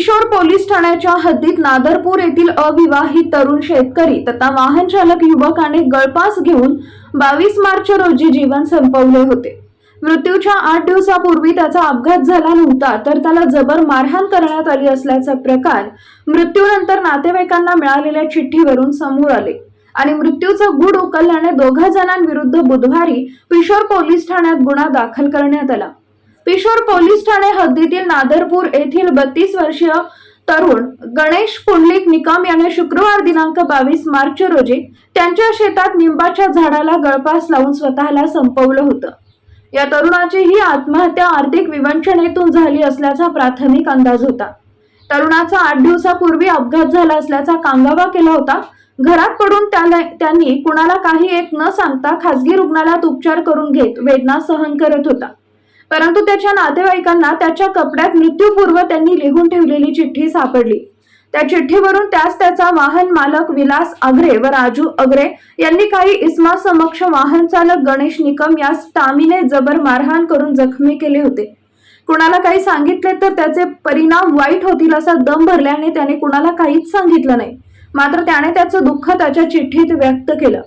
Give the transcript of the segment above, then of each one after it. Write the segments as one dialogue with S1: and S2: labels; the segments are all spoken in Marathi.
S1: किशोर पोलीस ठाण्याच्या हद्दीत नादरपूर येथील अविवाहित तरुण शेतकरी तथा वाहन चालक युवकाने गळपास घेऊन बावीस मार्च रोजी जीवन संपवले होते. मृत्यूच्या आठ दिवसापूर्वी त्याचा अपघात झाला नव्हता तर त्याला जबर मारहाण करण्यात आली असल्याचा प्रकार मृत्यूनंतर नातेवाईकांना मिळालेल्या चिठ्ठीवरून समोर आले. आणि मृत्यूचं गुड उकलल्याने दोघा जणांविरुद्ध बुधवारी किशोर पोलीस ठाण्यात गुन्हा दाखल करण्यात आला. पिशोर पोलीस ठाणे हद्दीतील नादरपूर येथील बत्तीस वर्षीय तरुण गणेश पुंडलिक निकम याने शुक्रवार दिनांक बावीस मार्च रोजी त्यांच्या शेतात निंबाच्या झाडाला गळपास लावून स्वतःला संपवलं होतं. या तरुणाची ही आत्महत्या आर्थिक विवंचनेतून झाली असल्याचा प्राथमिक अंदाज होता. तरुणाचा आठ दिवसापूर्वी अपघात झाला असल्याचा कांगावा केला होता. घरात पडून त्यांनी कुणाला काही एक न सांगता खासगी रुग्णालयात उपचार करून घेत वेदना सहन करत होता. परंतु त्याच्या नातेवाईकांना त्याच्या कपड्यात मृत्यूपूर्व त्यांनी लिहून ठेवलेली चिठ्ठी सापडली. त्या चिठ्ठीवरून त्यास त्याचा वाहन मालक विलास अग्रे व राजू अग्रे यांनी काही इस्मा समक्ष वाहन चालक गणेश निकम यास टामीने जबर मारहाण करून जखमी केले होते. कुणाला काही सांगितले तर त्याचे परिणाम वाईट होतील असा दम भरल्याने त्याने कुणाला काहीच सांगितलं नाही. मात्र त्याने त्याचं दुःख त्याच्या चिठ्ठीत व्यक्त केलं.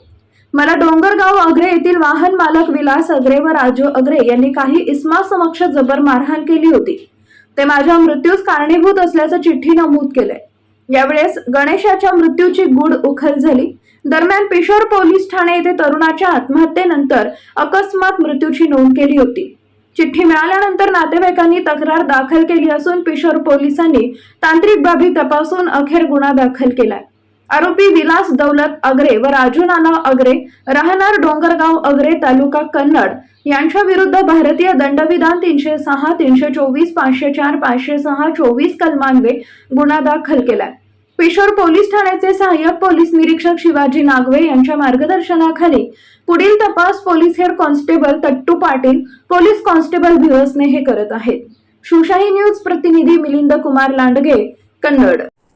S1: मला डोंगरगाव अग्रे येथील वाहन मालक विलास अग्रे व राजू अग्रे यांनी काही इस्मा समक्ष जबर मारहाण केली होती. ते माझ्या मृत्यूस कारणीभूत असल्याचं चिठ्ठी नमूद केलंय. यावेळेस गणेशाच्या मृत्यूची गूढ उखल झाली. दरम्यान पिशोर पोलीस ठाणे येथे तरुणाच्या आत्महत्येनंतर अकस्मात मृत्यूची नोंद केली होती. चिठ्ठी मिळाल्यानंतर नातेवाईकांनी तक्रार दाखल केली असून पिशोर पोलिसांनी तांत्रिक बाबी तपासून अखेर गुन्हा दाखल केलाय. आरोपी विलास दौलत अग्रे व राजू नाना अग्रे राहणार डोंगरगाव अग्रे तालुका कन्नड यांच्या विरुद्ध भारतीय दंडविधान तीनशे सहा तीनशे चोवीस पाचशे चार पाचशे सहा चोवीस कलमान्वे गुन्हा दाखल केलाय. पिशोर पोलीस ठाण्याचे सहाय्यक पोलीस निरीक्षक शिवाजी नागवे यांच्या मार्गदर्शनाखाली पुढील तपास police head constable Tattu Patil police constable Bhivsane हे करत आहेत. शिवशाही न्यूज प्रतिनिधी मिलिंद कुमार लांडगे कन्नड.